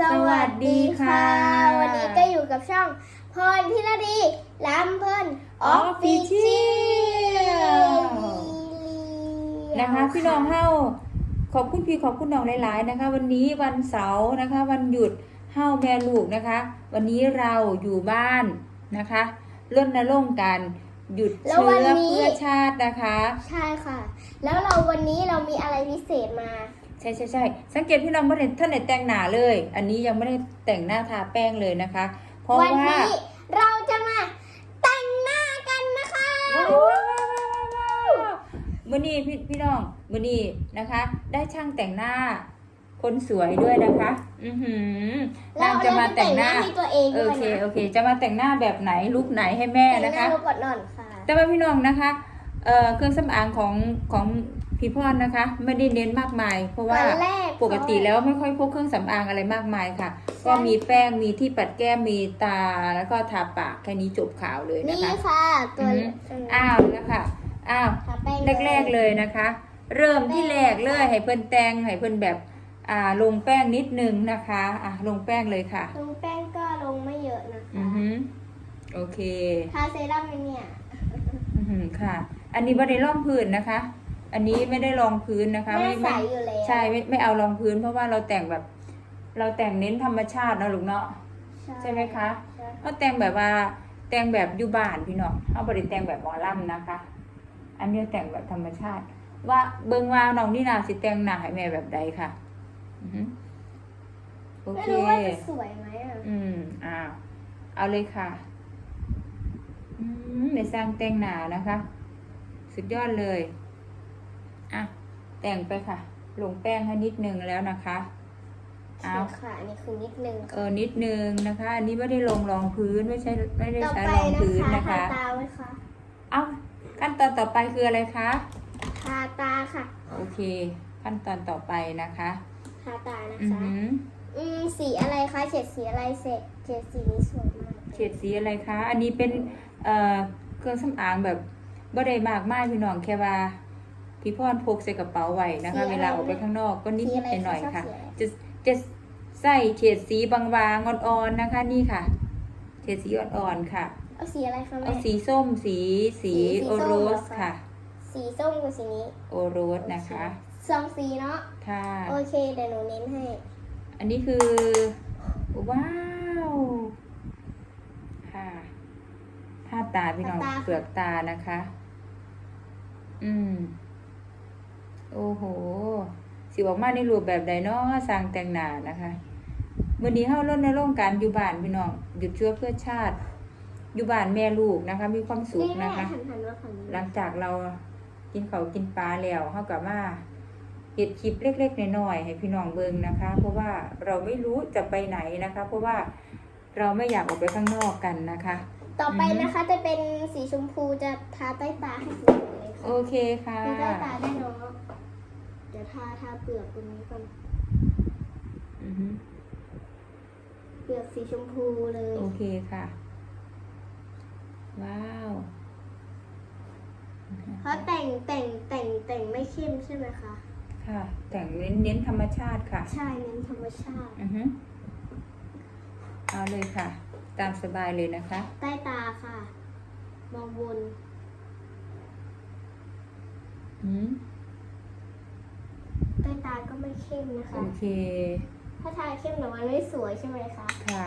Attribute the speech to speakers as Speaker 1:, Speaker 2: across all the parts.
Speaker 1: สวัสดีค่ะ
Speaker 2: วันนี้ก็อยู่กับช่องพรพิรดีลำเพิ่นออฟฟิเชียล
Speaker 1: นะคะพี่น้องเฮาขอบคุณพี่ขอบคุณน้องหลายๆนะคะ วันนี้วันเสาร์นะคะ วันหยุดเฮาแม่ลูกนะคะ วันนี้เราอยู่บ้านนะคะร่นรงค์กันหยุด
Speaker 2: แล้ว
Speaker 1: เชื้
Speaker 2: วัน
Speaker 1: อ
Speaker 2: นี้
Speaker 1: เพื่อชาตินะคะ
Speaker 2: ใช่ค่ะ แล้วเราวันนี้เรามีอะไรพิเศษมา
Speaker 1: ใช่ใช่ใช่สังเกตพี่น้องไม่ได้ท่านไหนแต่งหน้าเลย อันนี้ยังไม่ได้แต่งหน้าทาแป้งเลยนะคะ เพราะ
Speaker 2: วั
Speaker 1: ว่า
Speaker 2: นี้เราจะมาแต่งหน้ากันนะคะ
Speaker 1: ว้าวว้าวว้าวว้าวมื่อนี้พี่พี่น้องมื่อนี้นะคะ ได้ช่างแต่งหน้า คนสวยด้วยนะคะ อือหือ
Speaker 2: เรา
Speaker 1: นางจะมาแต่งหน้า
Speaker 2: ให้ตัวเอง
Speaker 1: โอ
Speaker 2: ด้วย
Speaker 1: เค
Speaker 2: นะ
Speaker 1: โอเค จะมาแต่งหน้าแบบไหนลุคไหนให้แม่
Speaker 2: แต่ง
Speaker 1: นะ
Speaker 2: หน้า
Speaker 1: คะ
Speaker 2: เราก่อนนอนค่ะ
Speaker 1: แต่ว่าพี่น้องนะคะ เอ่อเครื่องสำอางของของพี่พรนะคะ ไม่ได้เน้นมากมาย เพราะว่า
Speaker 2: วันแรก
Speaker 1: ปกติแล้วไม่ค่อยพกเครื่องสำอางอะไรมากมายค่ะ ก็มีแป้งมีที่ปัดแก้มมีตาแล้วก็ทาปากแค่นี้จบข่าวเลยนะ
Speaker 2: นี่
Speaker 1: คะ
Speaker 2: ค่ะตัว
Speaker 1: อือหืออ้าวแล้วค่ะอ้าว
Speaker 2: ทาแป้ง
Speaker 1: แรกๆเลยนะคะ เริ่มที่แรกเลยให้เพิ่นแต่งให้เพิ่นแบบอ่าลงแป้งนิดนึงนะคะอะลงแป้งเลยค่ะ
Speaker 2: ลงแป้งก็ลงไม่เยอะนะ
Speaker 1: อื
Speaker 2: คะ
Speaker 1: อหือโอเค
Speaker 2: ทาเซรั่มไหมเนี่ย
Speaker 1: อือหือค่ะ อันนี้ไม่ได้รองพื้นนะคะ อันนี้ไม่ได้รองพื้นนะคะ
Speaker 2: แม่
Speaker 1: ไม่
Speaker 2: ใส
Speaker 1: ไม่
Speaker 2: อยู่แล้ว
Speaker 1: ใช่ไม่ไม่เอารองพื้น เพราะว่าเราแต่งแบบ เราแต่งเน้นธรรมชาตินะลูกเนาะใช่ไหมคะ
Speaker 2: ใช่
Speaker 1: เขาแต่งแบบว่าแต่งแบบอยู่บ้านพี่น้องเขาบริแต่งแบบหมอลำนะคะ อันนี้แต่งแบบธรรมชาติ ว่าเบิ่งว่าน้องนี่นาสิแต่งหน้าให้แม่แบบใดค่ะอือหือโอ
Speaker 2: ไม่
Speaker 1: เค
Speaker 2: รู้ว่าจะสวยไหมอะ
Speaker 1: อืมอ้าวเอาเลยค่ะ อืมในสร้างแต่งหน้านะคะ สุดยอดเลย อะ แต่งไปค่ะ ลงแป้งให้นิดนึงแล้วนะคะเอา
Speaker 2: ใช่ค่ะอันนี้คือนิดนึง
Speaker 1: เออนิดนึงนะคะ อันนี้ไม่ได้ลงรองพื้นไม่ใช่ไม่ได้
Speaker 2: ต่อ
Speaker 1: ใช้
Speaker 2: ไป
Speaker 1: รอง
Speaker 2: นะ
Speaker 1: พื้น
Speaker 2: คะ
Speaker 1: นะ
Speaker 2: ทา
Speaker 1: คะ
Speaker 2: ตาไว้ค่ะ
Speaker 1: เอาขั้นตอนต่อไปคืออะไรคะ
Speaker 2: ทาตาค่ะ
Speaker 1: โอเค ขั้นตอนต่อไปนะคะ
Speaker 2: ทาตานะ
Speaker 1: อือ
Speaker 2: คะ
Speaker 1: หือ
Speaker 2: อืมสีอะไรคะเฉดสีอะไรเสร็จเฉดสีนี้สวยมาก
Speaker 1: เฉดสีอะไรคะ อันนี้เป็นเอ่อเครื่องสำอางแบบ บ่ได้มากมายพี่น้องแค่ว่าพี่พรพกใส่กระเป๋าไว้นะคะ เวลาออกไปข้างนอกก็นิด
Speaker 2: สี
Speaker 1: นิ
Speaker 2: อะ
Speaker 1: ด
Speaker 2: ไร
Speaker 1: หน่อย
Speaker 2: ช
Speaker 1: ๆค่ะ
Speaker 2: สีอะไร
Speaker 1: จะจะใส่เฉดสีบางๆอ่อนๆนะคะ นี่ค่ะ เฉดสีอ่อนๆค่ะ
Speaker 2: เอาสีอะไรคะ
Speaker 1: เอา
Speaker 2: แม่
Speaker 1: สีส้มสีสี
Speaker 2: สีสี
Speaker 1: โอ
Speaker 2: ส้ม
Speaker 1: โร
Speaker 2: เหรอ
Speaker 1: ส
Speaker 2: คะ
Speaker 1: ค่ะ
Speaker 2: สีส้มกับสีนี้
Speaker 1: โอโรสนะคะ
Speaker 2: สองสีเนาะ
Speaker 1: ค่ะ
Speaker 2: โอเคเดี๋ยวหนูเน้นให้
Speaker 1: อันนี้คือว้าวค่ะทาตาพี่น้อง
Speaker 2: ทาตา
Speaker 1: เปลือกตานะคะ อืม โอ้โห สิออกมาในรูปแบบใดเนาะสร้างแต่งหน้านะคะวันนี้เฮาลดในโรงการอยู่บ้านพี่น้องหยุดเชื้อเพื่อชาติ อยู่บ้านแม่ลูกนะคะ มีความสุข
Speaker 2: นี่แม่
Speaker 1: นะคะ
Speaker 2: หันหันมาฝั่งนี้
Speaker 1: หลังจากเรากินเขาวกินปลาแล้วเฮากับว่าเห็ดคลิปเล็กๆน้อยๆให้พี่น้องเบิ่งนะคะ เพราะว่าเราไม่รู้จะไปไหนนะคะ เพราะว่าเราไม่อยากออกไปข้างนอกกันนะคะ
Speaker 2: ต่อไป
Speaker 1: อือฮึ
Speaker 2: นะคะจะเป็นสีชมพูจะทาใต้ตาให้สวยเลย
Speaker 1: โอ
Speaker 2: ค่ะ
Speaker 1: เคค่ะ
Speaker 2: มีใต้ตาได้เนาะเดี๋ยวทาทาเปลือกตรงนี้ก่อน
Speaker 1: อือฮึ
Speaker 2: เปลือกสีชมพูเลย
Speaker 1: โอเคค่ะ ว้าว
Speaker 2: เพราะแต่งแต่งแต่งแต่งไม่เข้มใช่ไหมคะ
Speaker 1: ค่ะ แต่งเน้นเน้นธรรมชาติค่ะ
Speaker 2: ใช่เน้นธรรมชาติ
Speaker 1: อือฮึเอาเลยค่ะ ตามสบายเลยนะคะ
Speaker 2: ใต้ตาค่ะ มองบน
Speaker 1: อืม
Speaker 2: ใต้ตาก็ไม่เข้มนะคะ
Speaker 1: โอเค
Speaker 2: ถ้าทาเข้มเดี๋ยวมันไม่สวยใช่ไหมคะ
Speaker 1: ค่ะ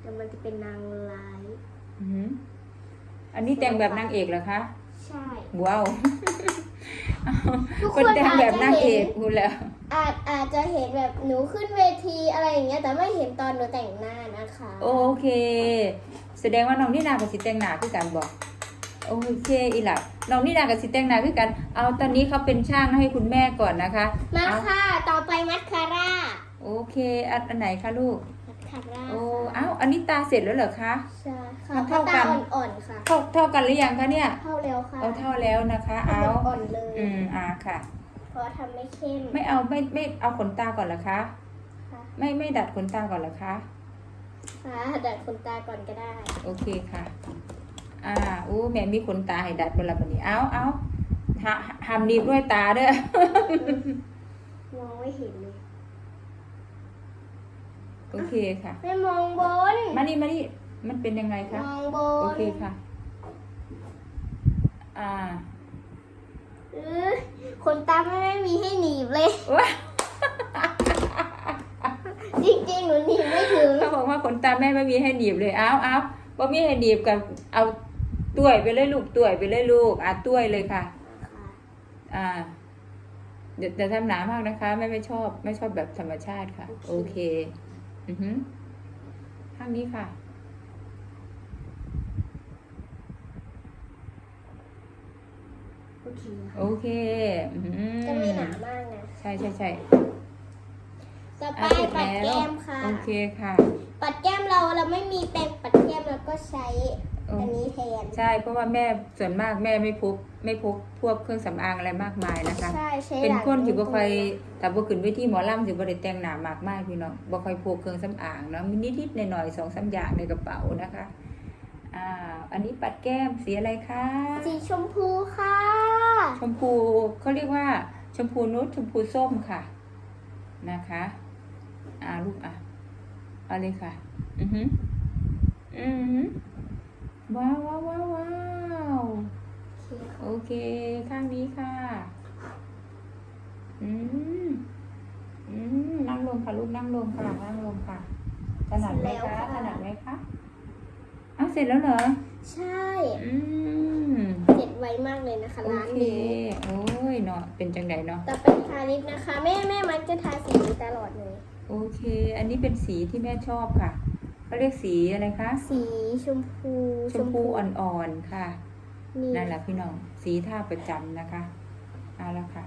Speaker 2: เดี๋ยวมันจะเป็นนางร้าย
Speaker 1: อือฮึอันนี้แต่งแบบนางเอกเหรอคะ
Speaker 2: ใช่
Speaker 1: ว้าว
Speaker 2: ทุก
Speaker 1: ค
Speaker 2: คนน
Speaker 1: แต่ง
Speaker 2: อาจ
Speaker 1: แบบ
Speaker 2: จะ
Speaker 1: นางเอ
Speaker 2: เห็
Speaker 1: ก
Speaker 2: น
Speaker 1: พูดแล้ว
Speaker 2: อาจอาจจะเห็นแบบหนูขึ้นเวทีอะไรอย่างเงี้ย แต่ไม่เห็นตอนหนูแต่งหน้านะคะ
Speaker 1: โอเค แสดงว่าน้องนี่นากับสิแต่งหนาคือกันบอก โอเคอีหล่ะ น้องนี่นากับสิแต่งหนาคือกัน เอาตอนนี้เขาเป็นช่างให้คุณแม่ก่อนนะคะ
Speaker 2: มา
Speaker 1: เอา
Speaker 2: ค่ะ ต่อไปมัสคาร่า
Speaker 1: โอเคอันอันไหนคะลูก
Speaker 2: มัสคาร่า
Speaker 1: โอ้เอ้าอันนี้ตาเสร็จแล้วเหรอคะ
Speaker 2: ใช่ค่ะ
Speaker 1: มัน
Speaker 2: เพราะ
Speaker 1: เท่ากั
Speaker 2: ตานอ่อนๆค่ะ
Speaker 1: เท่าเท่ากันหรือยังคะเนี่ย
Speaker 2: เท่าแล้วค่ะ
Speaker 1: เอาเท่าแล้วนะคะ เอา
Speaker 2: ทำอ่อนๆเลย
Speaker 1: อืมอ่าค่ะ
Speaker 2: เพราะทำไม่เข้ม
Speaker 1: ไม่เอาไม่ไม่เอาขนตาก่อนเหรอคะ
Speaker 2: ค่ะ
Speaker 1: ไม่ไม่ดัดขนตาก่อนเหรอคะ
Speaker 2: ค่ะดัดขนตาก่อนก็ได้
Speaker 1: โอเคค่ะ อ่าอู้แม่มีขนตาให้ดัดเวลาแบบนี้เอาเอาหาหามหนีบด้วยตาเด้อ
Speaker 2: มองไม่เห็นเลย
Speaker 1: โอเคค่ะ
Speaker 2: ไม่มองบน
Speaker 1: มานี่มานี่มันเป็นยังไงคะ
Speaker 2: มองบ
Speaker 1: โอนเคค่ะ อ่า
Speaker 2: เออขนตาไม่ไม่มีให้หนีบเลย
Speaker 1: ว้า
Speaker 2: จริงๆหนูหนีบไม่ถึง
Speaker 1: เขาบอกว่าขนตาแม่ไม่มีให้หนีบเลย เอาเอาบ่มีให้หนีบกับเอา ต้วยไปเลยลูกต้วยไปเลยลูก อะต้วยเลยค่ะ อ่าเดี๋ยวแต่ทำหนามากนะคะแม่ไม่ชอบ ไม่ชอบแบบธรรมชาติค่ะ โอเค อือฮึข้างนี้ค่ะ
Speaker 2: โอเค
Speaker 1: โอเค อือหือ
Speaker 2: จะไม่หนามากนะ
Speaker 1: ใช่ใช่ใช่
Speaker 2: ต่อไป
Speaker 1: อะเสร็จ
Speaker 2: ปัด
Speaker 1: แล้ว
Speaker 2: แก้มค่ะ
Speaker 1: โอเคค่ะ
Speaker 2: ปัดแก้มเราเราไม่มีแปรงปัดแก้มเราก็ใช้
Speaker 1: โอ้
Speaker 2: อันนี้แทน
Speaker 1: ใช่เพราะว่าแม่ส่วนมากแม่ไม่พกไม่พกพวกเครื่องสำอางอะไรมากมายนะคะ
Speaker 2: ใช่ใช้
Speaker 1: เป็น
Speaker 2: หลัง
Speaker 1: คนที่บ่ค่อย
Speaker 2: ตัว
Speaker 1: แต่บ่ขึ้นเวทีหมอลำสิบ่ได้แต่งหน้ามากมายพี่น้องบ่ค่อยพกเครื่องสำอางเนาะมีนิดๆหน่อยๆสองสามอย่างในกระเป๋านะคะอ่าอันนี้ปัดแก้มสีอะไรคะ
Speaker 2: สีชมพูค่ะ
Speaker 1: ชมพูเขาเรียกว่า ชมพูนุชชมพูส้มค่ะนะคะอ่าลูกอะเอาเลยค่ะ อือหืออือหือ ว้าวว้าวว้าวว้าวโอเคข้างนี้ค่ะ อืมอืมนั่งลงค่ะลูกนั่งลงค่ะนั่งลงค่ะถนัดไหมคะถนัดไหมคะอ้าวเสร็จแล้วเหรอ
Speaker 2: ใช่
Speaker 1: อืม
Speaker 2: เสร็จไวมากเลยนะคะ
Speaker 1: โอ
Speaker 2: ร้าน
Speaker 1: เค
Speaker 2: นี้
Speaker 1: โอ้ยเนาะเป็นจังไดเนาะ
Speaker 2: ต่อไปทาลิปนะคะ แม่แม่มักจะทาสีนี้ตลอดเลย
Speaker 1: โอเค อันนี้เป็นสีที่แม่ชอบค่ะ เขาเรียกสีอะไรคะ
Speaker 2: สีชมพู
Speaker 1: ชมพูอ่อนๆค่ะ
Speaker 2: นี่
Speaker 1: นั่นแหละพี่น้อง สีท่าประจำนะคะ เอาละค่ะ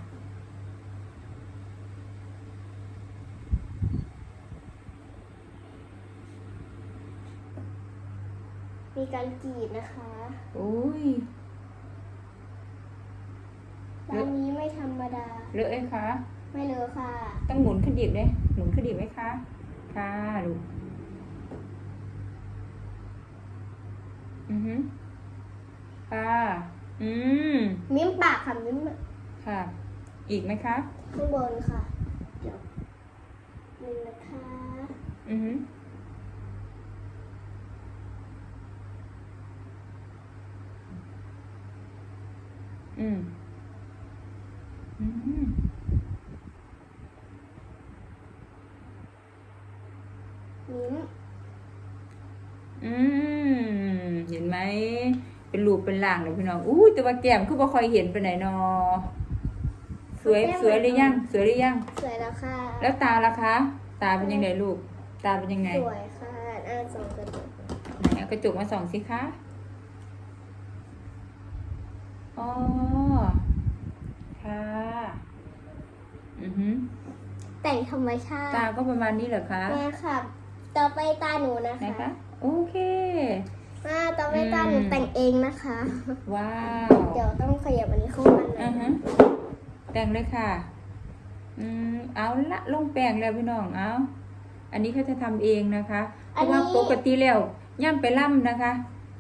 Speaker 2: มีการกรีดนะคะ
Speaker 1: โอ้ย
Speaker 2: ร้านนี้ไม่ธรรมดา
Speaker 1: เลอะไหมคะ
Speaker 2: ไม่เลอะค่ะ
Speaker 1: ต้องหมุนขึ้นดิบเลยหมุนขึ้นดิบไหมคะ ค่ะลูก อือฮึค่ะอืม
Speaker 2: มิ้มปากค่ะมิ้ม
Speaker 1: ค่ะ อีกไหมคะ
Speaker 2: ข้างบนค่ะ เดี๋ยวหนึ่งนะคะ
Speaker 1: อือฮึอืม อืม
Speaker 2: มิ้ม
Speaker 1: อืม เห็นไหม เป็นรูปเป็นร่างเลยพี่น้องอู้แต่ว่าแก้มคือบ่ค่อยเห็นไปไหนนอสวยสวยหรือยัง สวยหรือยัง
Speaker 2: สวยแล้วค่ะ
Speaker 1: แล้วตาล่ะคะ ตาเป็นยังไงลูก ตาเป็นยังไง
Speaker 2: สวยค่ะอ่าสองกระจก
Speaker 1: ไหนเอากระจกมาส่องสิคะอ๋อค่ะอือหือ
Speaker 2: แต่งธรรมชา
Speaker 1: ตา
Speaker 2: ติ
Speaker 1: ก็ประมาณนี้เหรอคะ
Speaker 2: แม่ค่ะ ต่อไปตาหนูนะ
Speaker 1: ไหน
Speaker 2: คะ
Speaker 1: คะ โอเค
Speaker 2: อ่าต่อไปตาหนู
Speaker 1: อืม
Speaker 2: แต่งเองนะคะ
Speaker 1: ว้าว
Speaker 2: เดี๋ยวต้องขยับอันนี้เข้ามาหน่
Speaker 1: อื
Speaker 2: อ
Speaker 1: อยฮะแต่งเลยค่ะ อืม เอาละลงแป้งแล้วพี่น้องเอาอันนี้เขาจะทำเองนะคะ เพราะว่าปกติแล้วย่ำไปล่ำนะคะ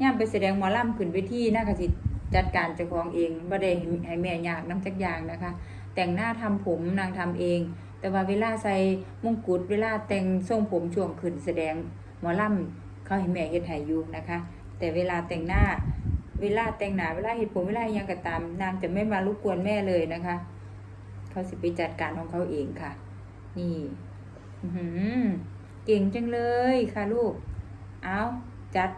Speaker 1: ย่ำไปแสดงหมอล่ำขึ้นเวทีนะคะสิจัดการเจ้าของเองบ่ได้ให้แม่ยากน้ำจักอย่างนะคะ แต่งหน้าทำผมนางทำเอง แต่ว่าเวลาใส่มงกุฎเวลาแต่งทรงผมช่วงขึ้นแสดงหมอล่ำ เขาให้แม่เฮ็ดให้อยู่นะคะ แต่เวลาแต่งหน้า เวลาแต่งหน้าเวลาเฮ็ดผมเวลาอิหยังก็ตาม นางจะไม่มารบกวนแม่เลยนะคะ เขาสิไปจัดการของเขาเองค่ะ นี่อื้อหือเก่งจังเลยค่ะลูก เอาจัด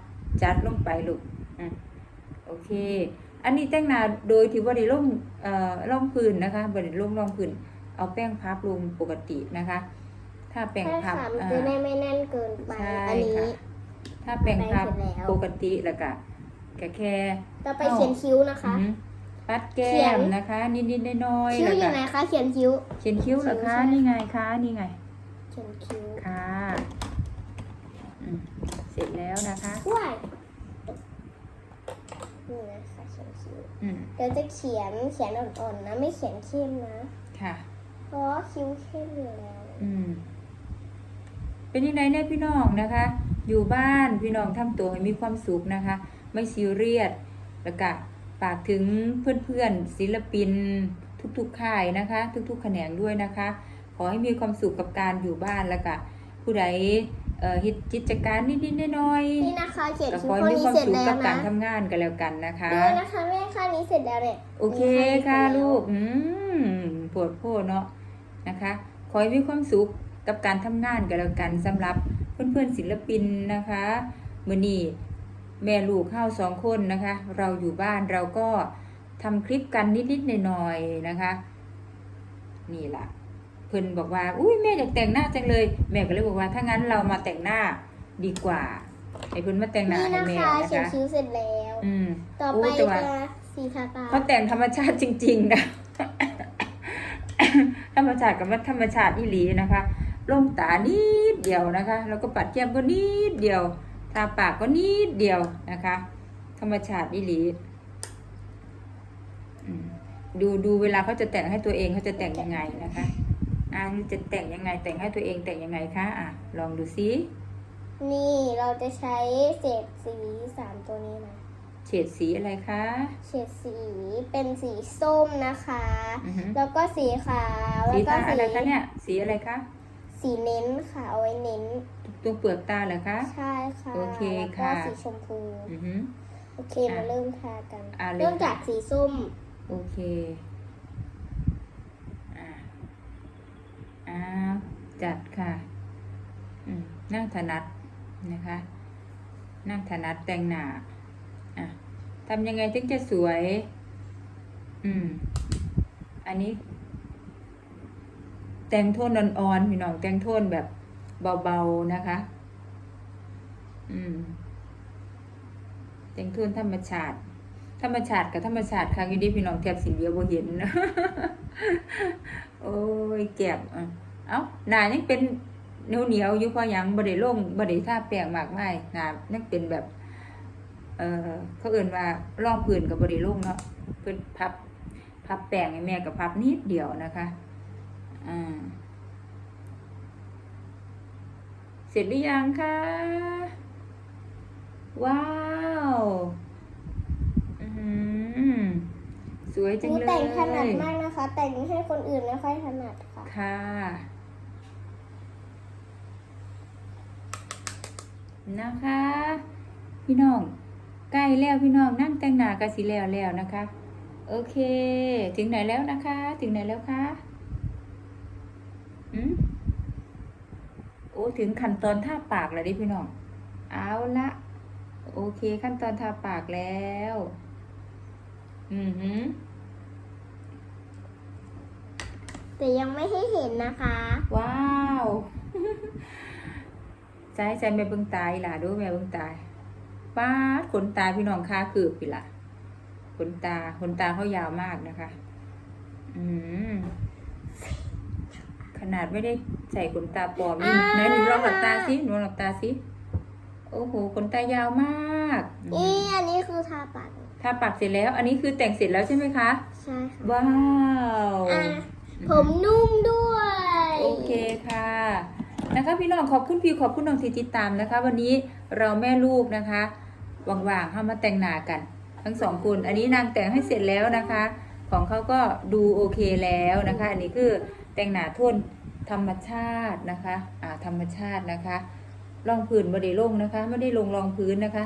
Speaker 1: จัดลงไปลูกอะโอเค อันนี้แต่งหน้าโดยที่ว่าได้ลงเอ่อลงพื้นนะคะบ่ได้ลงรองพื้นเอาแป้งพับลงปกตินะคะ ถ้าแป้ง
Speaker 2: ใช่
Speaker 1: พับ
Speaker 2: ค่ะมัน
Speaker 1: อ่า
Speaker 2: จะได้ไม่แน่นเกินไป
Speaker 1: ใช่
Speaker 2: อันนี้
Speaker 1: ค่ะ ถ้าแป้งพับ
Speaker 2: แป้งเสร็จแล้ว
Speaker 1: ปกติแล้วก็แค่แค่
Speaker 2: ต่อไปเขียนคิ้วนะคะ
Speaker 1: อือหือปัดแก้
Speaker 2: เขีย
Speaker 1: ม
Speaker 2: น
Speaker 1: นะคะ นิดๆน้อยๆ
Speaker 2: คิ้ว
Speaker 1: แล้ว
Speaker 2: อยู่
Speaker 1: ก็
Speaker 2: ไหนคะเขียนคิ้ว
Speaker 1: เขียนคิ้วเหรอคะ
Speaker 2: คิ้วใช่
Speaker 1: นี่ไงคะนี่ไง
Speaker 2: เขียนคิ้ว
Speaker 1: ค่ะอืมเสร็จแล้วนะคะ
Speaker 2: ว้ายนี่นะคะเขียนคิ้ว
Speaker 1: อืม
Speaker 2: เดี๋ยวจะเขียนเขียนอ่อนๆนะ ไม่เขียนเข้มนะ
Speaker 1: ค่ะ
Speaker 2: เพราะว่าคิ้วเข้มอยู่แล้ว
Speaker 1: อืม เป็นยังไงเนี่ยพี่น้องนะคะ อยู่บ้านพี่น้องทำตัวให้มีความสุขนะคะ ไม่ซีเรียสแล้วก็ฝากถึงเพื่อนๆศิลปิน ทุกๆค่ายนะคะ ทุกๆแขนงด้วยนะคะ ขอให้มีความสุขกับการอยู่บ้านแล้วก็ผู้ใดเอ่อเฮ็ดกิจการนิดๆหน้อย
Speaker 2: นี่นะคะ เขียน
Speaker 1: ๆก็
Speaker 2: คิ้
Speaker 1: ข
Speaker 2: ว
Speaker 1: อ
Speaker 2: ข้อ
Speaker 1: ให้มี
Speaker 2: นี้
Speaker 1: ความ
Speaker 2: เสร็จ
Speaker 1: สุข
Speaker 2: แล้ว
Speaker 1: กับการ
Speaker 2: นะ
Speaker 1: ทำงานกันแล้วกันนะคะ
Speaker 2: ดูนะคะแม่ข้างนี้เสร็จแล้วเนี่ย
Speaker 1: โอเคค่ะลูก อืมปวดโพดเนาะนะคะ ขอให้มีความสุข กับการทำงานกันแล้วกันสำหรับเพื่อนๆศิลปินนะคะมือนี้แม่ลูกเข้าสองคนนะคะ เราอยู่บ้านเราก็ทำคลิปกันนิดๆหน่อยๆนะคะ นี่ล่ะเพื่อนบอกว่า อุ้ยแม่อยากแต่งหน้าจังเลย แม่ก็เลยบอกว่าถ้างั้นเรามาแต่งหน้าดีกว่าให้เพื่อนมาแต่งหน้า
Speaker 2: นี่
Speaker 1: ให้
Speaker 2: นะ
Speaker 1: แม่
Speaker 2: คะ
Speaker 1: นะ
Speaker 2: เขียน
Speaker 1: คะ
Speaker 2: คิ้วเสร็จแล้ว
Speaker 1: อืม
Speaker 2: ต่อ
Speaker 1: โอ้
Speaker 2: ไป
Speaker 1: แต่ว่า
Speaker 2: จะสีทาตา
Speaker 1: เขาแต่งธรรมชาติจริง ๆ นะ ธรรมชาติกับมันธรรมชาติอีหลีนะคะ ลงตานิดเดียวนะคะ แล้วก็ปัดแก้มก็นิดเดียว ทาปากก็นิดเดียวนะคะ ธรรมชาติอีหลีอืมดูดูเวลาเขาจะแต่งให้ตัวเองเขาจะแต่งยังไงนะคะอ่าจะแต่งยังไงแต่งให้ตัวเองแต่งยังไงคะอะลองดูซิ
Speaker 2: นี่เราจะใช้เศษสีสามตัวนี้นะ
Speaker 1: เฉดสีอะไรคะ
Speaker 2: เฉดสีเป็นสีส้มนะคะ
Speaker 1: อือหือ
Speaker 2: แล้วก็สีขาว
Speaker 1: สี
Speaker 2: แล้วก็
Speaker 1: ตาอะไรคะเนี่ย สีอะไรคะ
Speaker 2: สีเน้นค่ะ เอาไว้เน้น
Speaker 1: ตรงเปลือกตาเหรอคะ
Speaker 2: ใช่ค่ะ
Speaker 1: โอเค
Speaker 2: แล้วก็
Speaker 1: ค่ะ
Speaker 2: สีชมพู
Speaker 1: อือหือ
Speaker 2: โอเค
Speaker 1: อะ
Speaker 2: มาเริ่มทากัน
Speaker 1: อะเลย
Speaker 2: เริ่ม
Speaker 1: ค่ะ
Speaker 2: จากสีส้ม
Speaker 1: โอเคอ่าอ่าจัดค่ะ อืมนั่งถนัดนะคะ นั่งถนัดแต่งหน้าอะทำยังไงถึงจะสวย อืม อันนี้ แต่งโทนอ่อนๆพี่น้องแต่งโทนแบบเบาๆนะคะ อืม แต่งโทนธรรมชาติ ธรรมชาติกับธรรมชาติค่ะอยู่ดีพี่น้องแทบสิเดียวบ่เห็นโอ้ยแก็บอะเอ้าหน้ายังเป็นเหนียวเหนียวๆอยู่พอหยังบ่ได้ลงบ่ได้ทาแป้งมากมายหนายังเป็นแบบ เออเขาเอื่นว่ารองพื้นกับบ่ได้ลงเนาะเพิ่นพับ พับแป้งให้แม่กับพับนิดเดียวนะคะ อ่า เสร็จหรือยังคะ ว้าวอื้อหือสวยจัง
Speaker 2: นี่
Speaker 1: เลย
Speaker 2: แต่งถนัดมากนะคะ แต่งให้คนอื่นไม่ค่อยถนัดค่ะ
Speaker 1: ค่ะนะคะ พี่น้องใกล้แล้วพี่น้องนั่งแต่งหน้ากันสิแล้วแล้วนะคะ โอเค ถึงไหนแล้วนะคะ ถึงไหนแล้วคะ อืมโอ้ถึงขั้นตอนทาปากแล้วดิพี่น้อง เอาละโอเคขั้นตอนทาปากแล้ว อือหือ
Speaker 2: แต่ยังไม่ให้เห็นนะคะ
Speaker 1: ว้าวใจใจแม่เบิ่งตายล่ะดูแม่เบิ่งตายป้าดขนตาพี่น้องค่าคืบพี่ล่ะขนตาขนตาเขายาวมากนะคะ อืมข นาดไม่ได้ใส่ขนตาปลอมนี่
Speaker 2: อ่า
Speaker 1: ไหนหนูลองหลับตาสิหนูลองหลับตาสิโอ้โหขนตายาวมากอื
Speaker 2: นี่
Speaker 1: ม
Speaker 2: อันนี้คือทาปาก
Speaker 1: ทาปากเสร็จแล้ว อันนี้คือแต่งเสร็จแล้วใช่ไหมคะ
Speaker 2: ใช่ค่ะ
Speaker 1: ว้าว
Speaker 2: อะผมนุ่มด้วย
Speaker 1: โอเคค่ะนะคะพี่น้องขอบคุณพี่ขอบคุณน้องที่ติดตามนะคะ วันนี้เราแม่ลูกนะคะว่างๆเข้ามาแต่งหน้ากัน ทั้งสองคนอันนี้นางแต่งให้เสร็จแล้วนะคะ ของเขาก็ดูโอเคแล้วนะคะ อันนี้คือ แต่งหน้าโทนธรรมชาตินะคะอ่าธรรมชาตินะคะรองพื้นไม่ได้ลงนะคะไม่ได้ลงรองพื้นนะคะ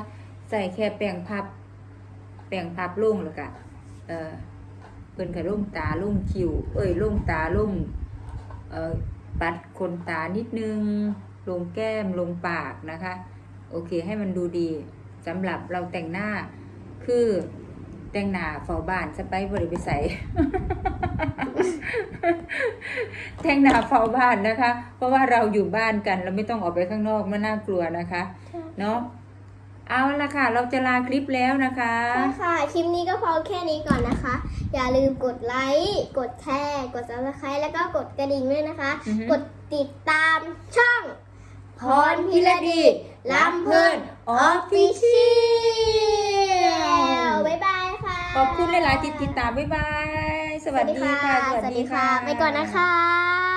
Speaker 1: ใส่แค่แปรงพับแปรงพับลงแล้วก็เออเพิ่นก็ลงตาลงคิ้วเอ้ยลงตาลงเอ่อปัดขนตานิดนึง ลงแก้มลงปากนะคะ โอเคให้มันดูดีสำหรับเราแต่งหน้าคือ แต่งหน้าเฝ้าบ้านสไปบริไปใส่แต่งหน้าเฝ้าบ้านนะคะ เพราะว่าเราอยู่บ้านกัน เราไม่ต้องออกไปข้างนอกมันน่ากลัวนะคะ เนาะเอาละค่ะ เราจะลาคลิปแล้วนะคะ
Speaker 2: ใช่ค่ะ คลิปนี้ก็พอแค่นี้ก่อนนะคะ อย่าลืมกดไลค์กดแชร์กด subscribe แล้วก็กดกระดิ่งด้วยนะคะ
Speaker 1: อือฮึ
Speaker 2: กดติดตามช่องพรพิรดีลำเพลินออฟฟิเชียลบ๊ายบายค่ะ
Speaker 1: ขอบคุณหลายๆที่ติดตามบ๊ายบาย สวัสดีค่ะ
Speaker 2: สวัสดีค่ะ ไปก่อนนะคะ